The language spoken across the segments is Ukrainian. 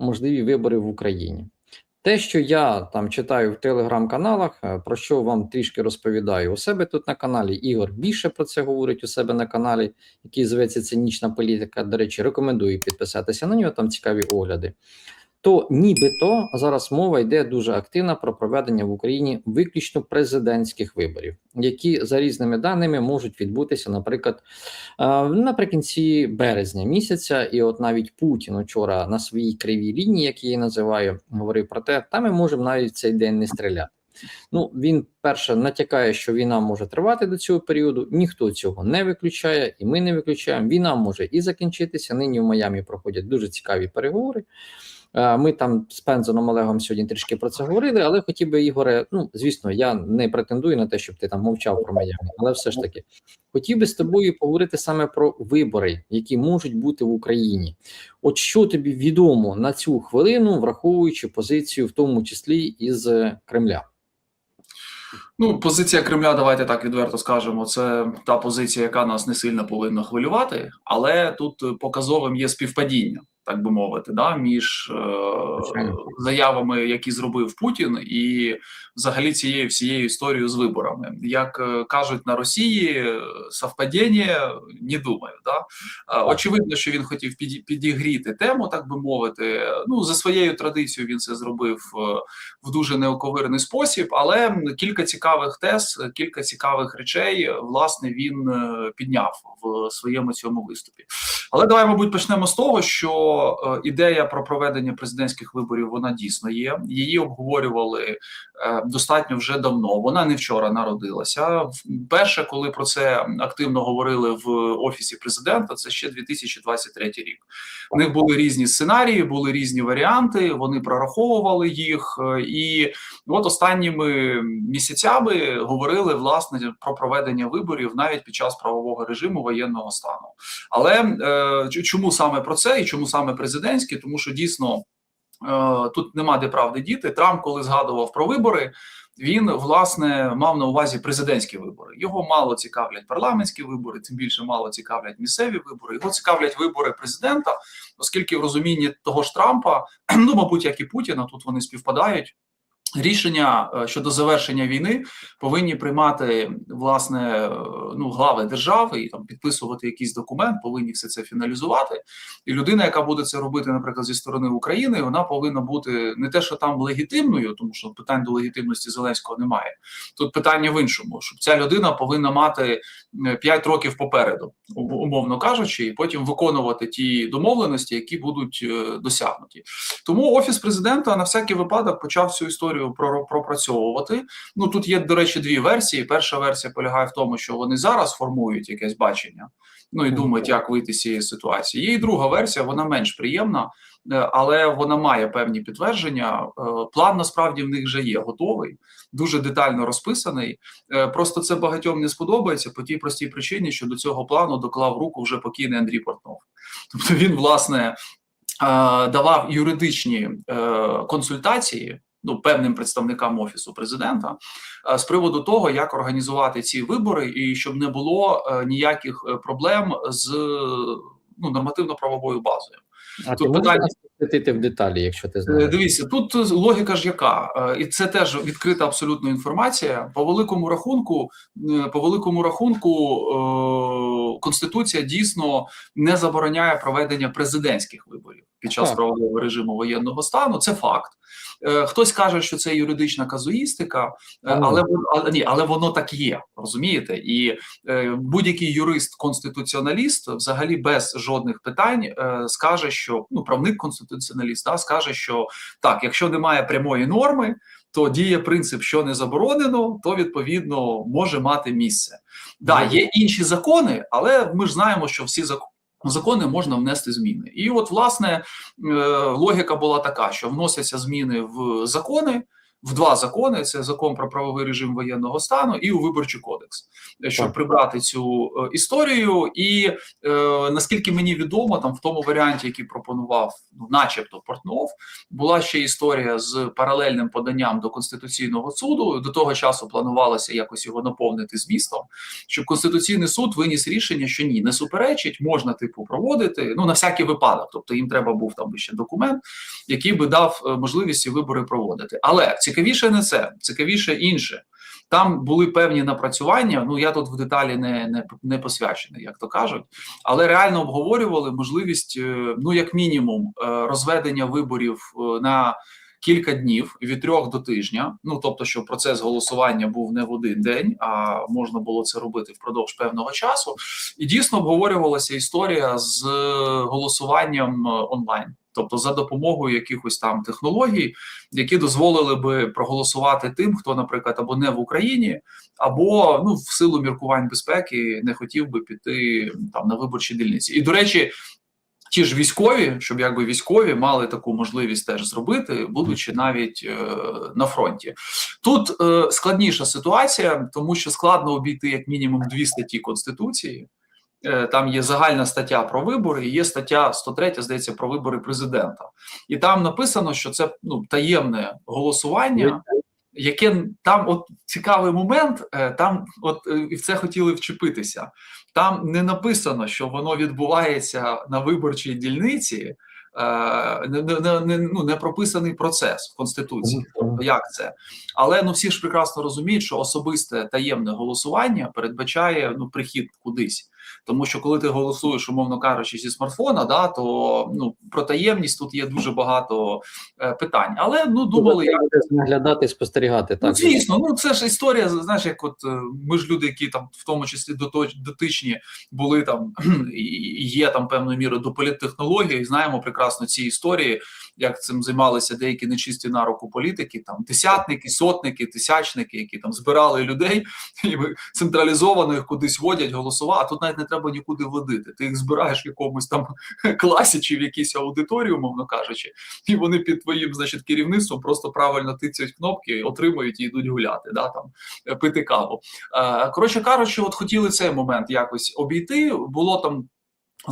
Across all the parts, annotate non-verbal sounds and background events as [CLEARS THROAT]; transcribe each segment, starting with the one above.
можливі вибори в Україні. Те, що я там читаю в телеграм-каналах, е, про що вам трішки розповідаю у себе тут на каналі. Ігор більше про це говорить у себе на каналі, який зветься Цинічна політика. До речі, рекомендую підписатися на нього, там цікаві огляди. То нібито зараз мова йде дуже активна про проведення в Україні виключно президентських виборів, які за різними даними можуть відбутися, наприклад, е, наприкінці березня місяця. І от навіть Путін вчора на своїй кривій лінії, як її називаю, говорив про те, та ми можемо навіть цей день не стріляти. Ну, він перше натякає, що війна може тривати до цього періоду. Ніхто цього не виключає, і ми не виключаємо. Війна може і закінчитися. Нині в Майамі проходять дуже цікаві переговори. Е, Ми там з Пензоном Олегом сьогодні трішки про це говорили, але хотів би, Ігоре, ну звісно, я не претендую на те, щоб ти там мовчав про Майами, але все ж таки хотів би з тобою поговорити саме про вибори, які можуть бути в Україні. От що тобі відомо на цю хвилину, враховуючи позицію, в тому числі із Кремля. Ну, позиція Кремля, давайте так відверто скажемо. Це та позиція, яка нас не сильно повинна хвилювати, але тут показовим є співпадіння, так би мовити, да, між е, заявами, які зробив Путін, і взагалі цією всією історією з виборами. Як е, кажуть на Росії, совпадіння, не думаю. Да? Е, очевидно, що він хотів піді- підігріти тему, так би мовити. Ну за своєю традицією він це зробив е, в дуже неоковирний спосіб, але кілька цікавих тез, кілька цікавих речей, власне, він е, підняв в своєму цьому виступі. Але давай, мабуть, почнемо з того, що е, ідея про проведення президентських виборів вона дійсно є. Її обговорювали е, достатньо вже давно. Вона не вчора народилася. Перше, коли про це активно говорили в офісі президента, це ще 2023 рік. У них були різні сценарії, були різні варіанти. Вони прораховували їх, е, і от останніми місяцями говорили власне про проведення виборів навіть під час правового режиму воєнного стану. Але е, чому саме про це і чому саме президентські? Тому що дійсно е, тут нема де правди діти. Трамп, коли згадував про вибори. Він власне мав на увазі президентські вибори. Його мало цікавлять парламентські вибори, тим більше мало цікавлять місцеві вибори. Його цікавлять вибори президента, оскільки в розумінні того ж Трампа, [CLEARS THROAT] ну мабуть, як і Путіна, тут вони співпадають. Рішення е, щодо завершення війни повинні приймати власне е, ну глави держави і там підписувати якийсь документ, повинні все це фіналізувати. І людина, яка буде це робити, наприклад, зі сторони України, вона повинна бути не те, що там легітимною, тому що питань до легітимності Зеленського немає. Тут питання в іншому, щоб ця людина повинна мати 5 років попереду, умовно кажучи, і потім виконувати ті домовленості, які будуть е, досягнуті. Тому офіс президента на всякий випадок почав цю історію про- пропрацьовувати. Ну тут є, до речі, дві версії. Перша версія полягає в тому, що вони зараз формують якесь бачення, ну і думають, як вийти з цієї ситуації. Є і друга версія, вона менш приємна, е, але вона має певні підтвердження. Е, План насправді в них вже є готовий, дуже детально розписаний. Е, Просто це багатьом не сподобається по тій простій причині, що до цього плану доклав руку вже покійний Андрій Портнов. Тобто він, власне, давав юридичні консультації. Ну, певним представникам офісу президента е, з приводу того, як організувати ці вибори, і щоб не було е, ніяких е, проблем з ну нормативно-правовою базою. А Тут питання- в деталі, якщо ти знаєш? Дивіться, тут логіка ж яка, і це теж відкрита абсолютно інформація. По великому рахунку, по великому рахунку, конституція дійсно не забороняє проведення президентських виборів під час правового режиму воєнного стану. Це факт. Е, Хтось каже, що це юридична казуїстика, е, але але ні, але воно так є, розумієте? І е, будь-який юрист-конституціоналіст взагалі без жодних питань е, скаже, що ну правник конституціоналіст да, скаже, що так, якщо немає прямої норми, то діє принцип, що не заборонено, то відповідно може мати місце. Да, є інші закони, але ми ж знаємо, що всі закони. Закони можна внести зміни, і от власне е, логіка була така, що вносяться зміни в закони, в два закони: це закон про правовий режим воєнного стану і у виборчий кодекс, щоб Так. прибрати цю е, історію. І е, наскільки мені відомо, там в тому варіанті, який пропонував, ну, начебто, Портнов, була ще історія з паралельним поданням до конституційного суду. До того часу планувалося якось його наповнити змістом, щоб конституційний суд виніс рішення, що ні, не суперечить, можна типу проводити. Ну на всякий випадок. Тобто їм треба був там ще документ, який би дав е, можливість ці вибори проводити. Але цікавіше не це, цікавіше інше. Там були певні напрацювання. Ну я тут в деталі не, не, не посвячений, як то кажуть, але реально обговорювали можливість, е, ну як мінімум, е, розведення виборів е, на кілька днів від трьох до тижня. Ну тобто, щоб процес голосування був не в один день, а можна було це робити впродовж певного часу. І дійсно обговорювалася історія з голосуванням онлайн. Тобто за допомогою якихось там технологій, які дозволили би проголосувати тим, хто, наприклад, або не в Україні, або ну в силу міркувань безпеки не хотів би піти там на виборчі дільниці. І до речі, ті ж військові, щоб якби військові мали таку можливість теж зробити, будучи навіть е, на фронті. Тут е, складніша ситуація, тому що складно обійти як мінімум дві статті конституції. Е, Там є загальна стаття про вибори, і є стаття 103, здається, про вибори президента, і там написано, що це ну таємне голосування, яке там, от цікавий момент, е, там, от е, і в це хотіли вчепитися. Там не написано, що воно відбувається на виборчій дільниці. Не, не, не, не, ну, не прописаний процес в конституції. Тобто, як це? Але ну всі ж прекрасно розуміють, що особисте таємне голосування передбачає ну прихід кудись. Тому що коли ти голосуєш, умовно кажучи, зі смартфона, да то ну про таємність тут є дуже багато е, питань. Але ну думали, як наглядати, спостерігати. Ну, звісно, ну це ж історія. Знаєш, як от е, ми ж люди, які там в тому числі дотичні були там [CLEARS THROAT] і і є там певною мірою до політтехнології, і знаємо прекрасно ці історії, як цим займалися деякі нечисті на руку політики, там десятники, сотники, тисячники, які там збирали людей і централізовано їх кудись водять, голосувати. А тут навіть не треба нікуди водити. Ти їх збираєш в якомусь там [LAUGHS] класі чи в якійсь аудиторії, умовно кажучи, і вони під твоїм значить керівництвом просто правильно тицяють кнопки, отримують і йдуть гуляти, да там пити каву. Е, Коротше кажучи, от хотіли цей момент якось обійти. Було там.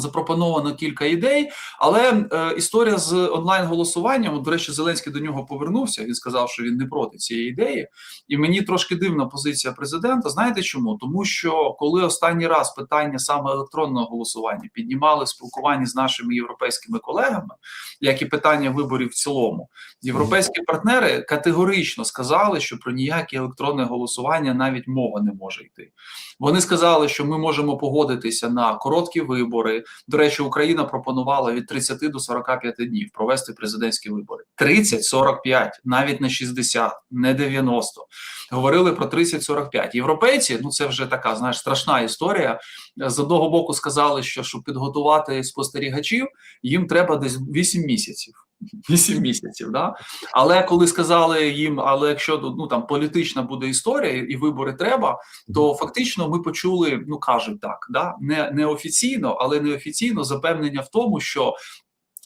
Запропоновано кілька ідей, але е, історія з онлайн голосуванням. от, До речі, Зеленський до нього повернувся. Він сказав, що він не проти цієї ідеї, і мені трошки дивна позиція президента. Знаєте чому? Тому що коли останній раз питання саме електронного голосування піднімали в спілкуванні з нашими європейськими колегами, як і питання виборів в цілому, європейські партнери категорично сказали, що про ніяке електронне голосування навіть мова не може йти. Вони сказали, що ми можемо погодитися на короткі вибори. До речі, Україна пропонувала від 30 до 45 днів провести президентські вибори. 30-45, навіть не 60, не 90. Говорили про 30-45. Європейці, ну це вже така знаєш страшна історія. З одного боку сказали, що щоб підготувати спостерігачів, їм треба десь 8 місяців. 8 місяців, да? Але коли сказали їм, але якщо ну там політична буде історія і вибори треба, то фактично ми почули, ну кажуть так, да? Не, не офіційно, але неофіційно запевнення в тому, що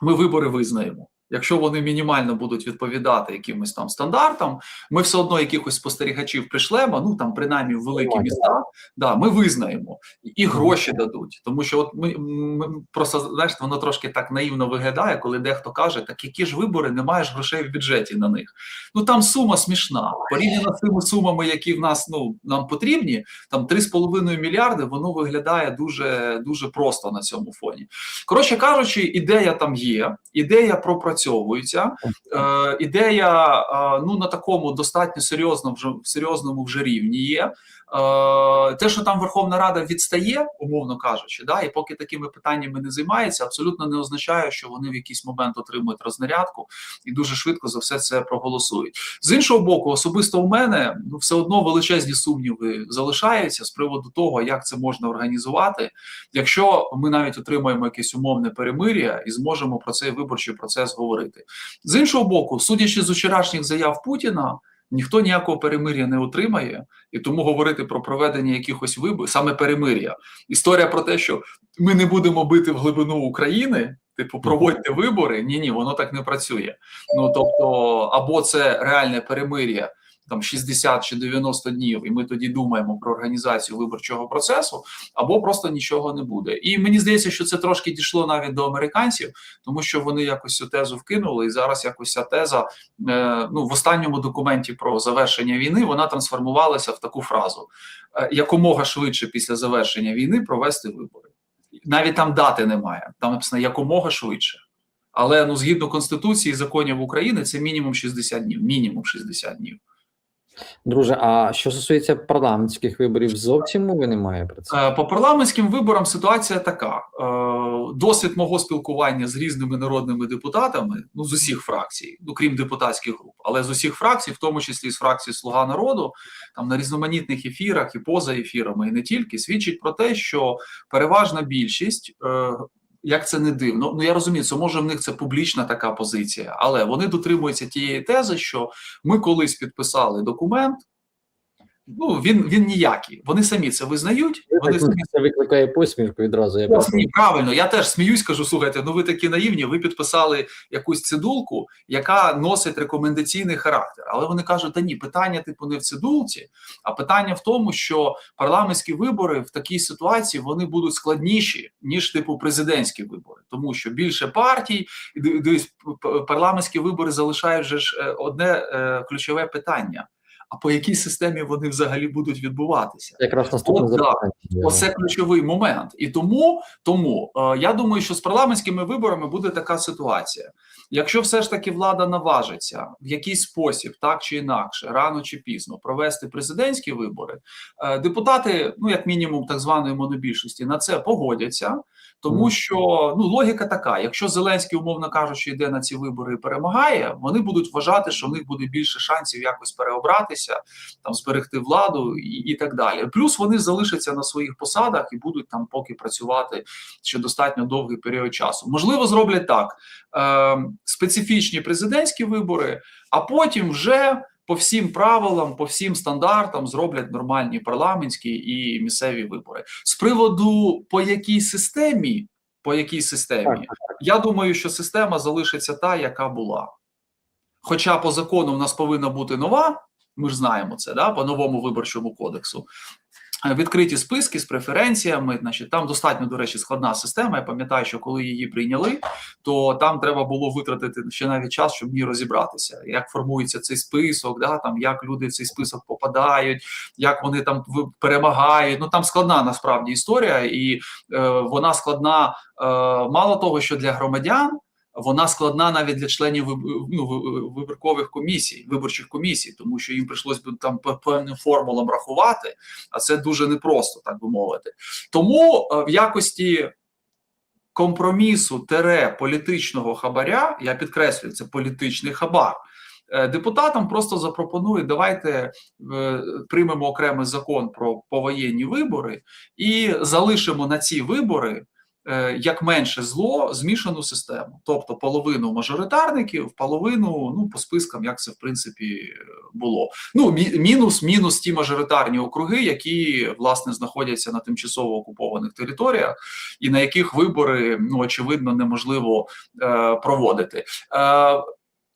ми вибори визнаємо. Якщо вони мінімально будуть відповідати якимось там стандартам, ми все одно якихось спостерігачів пришлемо. Ну там принаймні в великі міста. Да, ми визнаємо і- гроші дадуть. Тому що, от ми, ми просто знаєш, воно трошки так наївно виглядає, коли дехто каже, так які ж вибори, не маєш грошей в бюджеті на них. Ну там сума смішна. Порівняно з тими сумами, які в нас ну нам потрібні, там 3,5 мільярди, воно виглядає дуже дуже просто на цьому фоні. Коротше кажучи, ідея там є, ідея пропрацьовується. Е, ідея е, ну на такому достатньо серйозному вже серйозному вже рівні є. Е, те, що там Верховна Рада відстає, умовно кажучи, да, і поки такими питаннями не займається, абсолютно не означає, що вони в якийсь момент отримують рознарядку і дуже швидко за все це проголосують. З іншого боку, особисто у мене ну все одно величезні сумніви залишаються з приводу того, як це можна організувати, якщо ми навіть отримаємо якесь умовне перемир'я і зможемо про цей виборчий процес говорити. З іншого боку, судячи з вчорашніх заяв Путіна. Ніхто ніякого перемир'я не отримає, і тому говорити про проведення якихось виборів, саме перемир'я. Історія про те, що ми не будемо бити в глибину України, Типу, проводьте вибори. Ні, ні, воно так не працює. Ну тобто, або це реальне перемир'я. Там 60 чи 90 днів, і ми тоді думаємо про організацію виборчого процесу, або просто нічого не буде. І мені здається, що це трошки дійшло навіть до американців, тому що вони якось цю тезу вкинули, і зараз якось ця теза е, ну в останньому документі про завершення війни вона трансформувалася в таку фразу: е, якомога швидше після завершення війни провести вибори. Навіть там дати немає. Там написано якомога швидше. Але ну згідно конституції і законів України, це мінімум 60 днів. Мінімум 60 днів. Друже, а що стосується парламентських виборів, зовсім мови немає про це. Е, По парламентським виборам ситуація така: Е, досвід мого спілкування з різними народними депутатами, ну з усіх фракцій, ну крім депутатських груп, але з усіх фракцій, в тому числі з фракції Слуга народу, там на різноманітних ефірах і поза ефірами, і не тільки, свідчить про те, що переважна більшість. Як це не дивно, ну я розумію, це може в них це публічна така позиція, але вони дотримуються тієї тези, що ми колись підписали документ. Ну він він ніякий. Вони самі це визнають. Вони самі Це викликає посмішку відразу. Я ні, правильно, я теж сміюсь, кажу, слухайте, ну ви такі наївні, ви підписали якусь цидулку, яка носить рекомендаційний характер. Але вони кажуть, та ні, питання типу не в цидулці, а питання в тому, що парламентські вибори в такій ситуації вони будуть складніші, ніж типу президентські вибори, тому що більше партій, п- парламентські вибори залишають же ж е, одне е, ключове питання. А по якій системі вони взагалі будуть відбуватися? Якраз наступне запитання. Оце ключовий момент, і тому тому е, я думаю, що з парламентськими виборами буде така ситуація. Якщо все ж таки влада наважиться в якийсь спосіб, так чи інакше, рано чи пізно провести президентські вибори, е, депутати, ну як мінімум, так званої монобільшості, на це погодяться. Тому що ну логіка така: якщо Зеленський, умовно кажучи, йде на ці вибори і перемагає, вони будуть вважати, що в них буде більше шансів якось переобратися, там зберегти владу і, і так далі. Плюс вони залишаться на своїх посадах і будуть там поки працювати ще достатньо довгий період часу. Можливо, зроблять так: е, специфічні президентські вибори, а потім вже. По всім правилам, по всім стандартам зроблять нормальні парламентські і місцеві вибори. З приводу по якій системі, по якій системі, я думаю, що система залишиться та, яка була. Хоча по закону в нас повинна бути нова, ми ж знаємо це, да, по новому виборчому кодексу. Е, Відкриті списки з преференціями, значить, там достатньо, до речі, складна система. Я пам'ятаю, що коли її прийняли, то там треба було витратити ще навіть час, щоб в розібратися, як формується цей список, да, там, як люди в цей список попадають, як вони там перемагають. Ну там складна насправді історія, і е, вона складна е, мало того, що для громадян. Вона складна навіть для членів ну, виборкових комісій, виборчих комісій, тому що їм прийшлось би там певним формулам рахувати, а це дуже непросто, так би мовити. Тому е, в якості компромісу тере політичного хабаря, я підкреслюю, це політичний хабар. е, Депутатам просто запропонують, давайте е, приймемо окремий закон про повоєнні вибори і залишимо на ці вибори як менше зло змішану систему, тобто половину мажоритарників, половину ну по спискам, як це в принципі було. Ну мінус, мінус ті мажоритарні округи, які власне знаходяться на тимчасово окупованих територіях, і на яких вибори ну очевидно неможливо е, проводити. Е,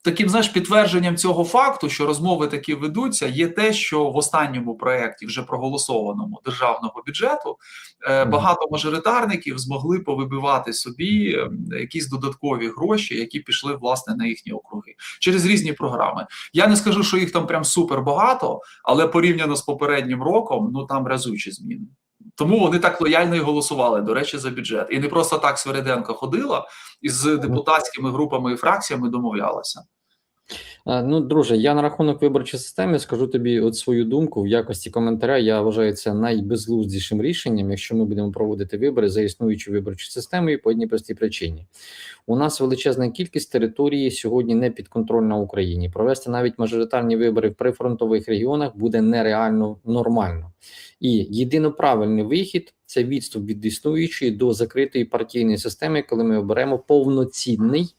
Таким знаєш підтвердженням цього факту, що розмови такі ведуться, є те, що в останньому проєкті, вже проголосованому державного бюджету, е, багато мажоритарників змогли повибивати собі е, якісь додаткові гроші, які пішли власне на їхні округи через різні програми. Я не скажу, що їх там прям супер багато, але порівняно з попереднім роком, ну там разючі зміни. Тому вони так лояльно і голосували, до речі, за бюджет. І не просто так Свериденко ходила і з депутатськими групами і фракціями домовлялася. Е, Ну, друже, я на рахунок виборчої системи скажу тобі от свою думку в якості коментаря. Я вважаю це найбезглуздішим рішенням, якщо ми будемо проводити вибори за існуючою виборчою системою по одній простій причині. У нас величезна кількість території сьогодні не підконтрольна Україні. Провести навіть мажоритарні вибори в прифронтових регіонах буде нереально нормально. І єдино правильний вихід це відступ від існуючої до закритої партійної системи, коли ми оберемо повноцінний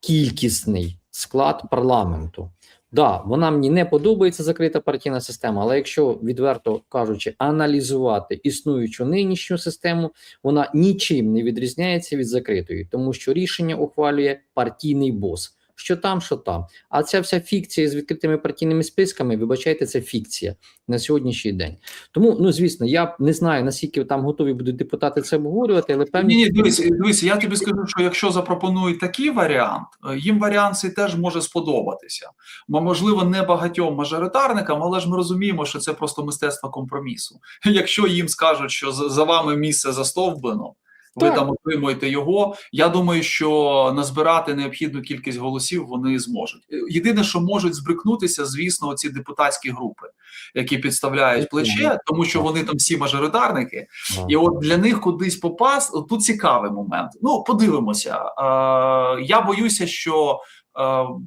кількісний склад парламенту. Да, вона мені не подобається закрита партійна система, але якщо відверто кажучи, аналізувати існуючу нинішню систему, вона нічим не відрізняється від закритої, тому що рішення ухвалює партійний бос. Що там, що там. А ця вся фікція з відкритими партійними списками, вибачайте, це фікція на сьогоднішній день. Тому, ну звісно, я не знаю наскільки там готові будуть депутати це обговорювати, але певні Ні, ні, дивись, дивись, я тобі скажу, що якщо запропонують такий варіант, е, їм варіант цей теж може сподобатися. Мо- Можливо, не багатьом мажоритарникам, але ж ми розуміємо, що це просто мистецтво компромісу. Якщо їм скажуть, що за вами місце застовблено, ви Так. там отримуєте його. Я думаю, що назбирати необхідну кількість голосів вони зможуть. Е, Єдине, що можуть збрикнутися, звісно, ці депутатські групи, які підставляють плече, тому що вони там всі мажоритарники. І от для них кудись попасти, от тут цікавий момент. Ну, подивимося. Е, я боюся, що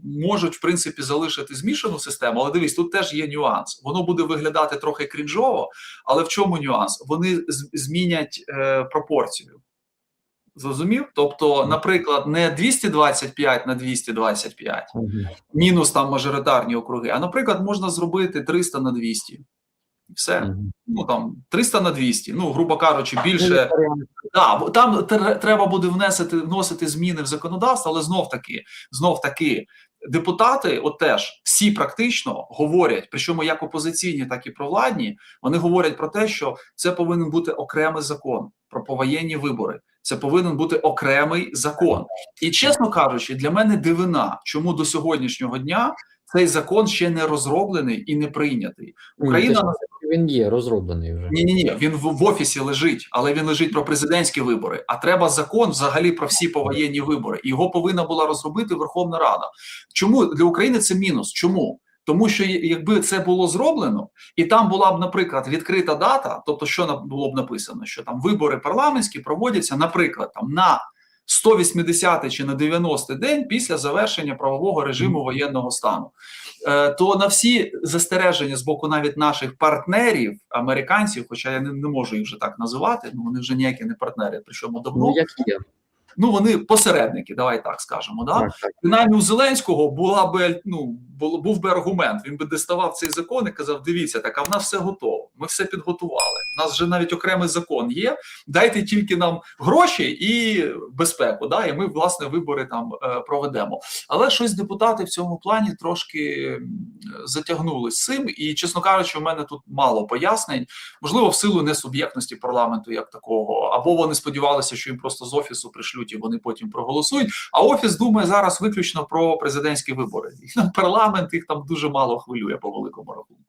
можуть, в принципі, залишити змішану систему, але дивись, тут теж є нюанс. Воно буде виглядати трохи крінжово, але в чому нюанс? Вони змінять е, пропорцію. Зрозумів? Тобто, наприклад, не 225 на 225, Мгм. мінус там мажоритарні округи, а наприклад, можна зробити 300 на 200. І все. Мгм. Ну там 300 на 200, ну, грубо кажучи, більше. Да, бо там треба буде внесити, вносити зміни в законодавство, але знов таки, знов таки, депутати, от теж всі практично говорять, причому як опозиційні, так і провладні, вони говорять про те, що це повинен бути окремий закон про повоєнні вибори. Це повинен бути окремий закон. І чесно кажучи, для мене дивина, чому до сьогоднішнього дня цей закон ще не розроблений і не прийнятий. Україна Ні, він є розроблений вже. ні, ні, ні, він в, в офісі лежить, але він лежить про президентські вибори. А треба закон взагалі про всі повоєнні вибори. Його повинна була розробити Верховна Рада. Чому для України це мінус? Чому? Тому що якби це було зроблено, і там була б, наприклад, відкрита дата, тобто, що було б написано, що там вибори парламентські проводяться, наприклад, там на 180 чи на 90 день після завершення правового режиму воєнного стану, е, то на всі застереження з боку навіть наших партнерів, американців, хоча я не, не можу їх вже так називати, ну вони вже ніякі не партнери, причому давно. Ну, як є. Ну вони посередники, давай так скажемо. Да? Так, так. Принаймні у Зеленського була би ну був би аргумент. Він би діставав цей закон і казав: дивіться, так а в нас все готово. Ми все підготували. У нас вже навіть окремий закон є. Дайте тільки нам гроші і безпеку. Да, і ми власне вибори там е, проведемо. Але щось депутати в цьому плані трошки затягнули цим. І чесно кажучи, у мене тут мало пояснень. Можливо, в силу несуб'єктності парламенту як такого, або вони сподівалися, що їм просто з офісу пришлють і вони потім проголосують. А офіс думає зараз виключно про президентські вибори. І [LAUGHS] парламент їх там дуже мало хвилює по великому рахунку.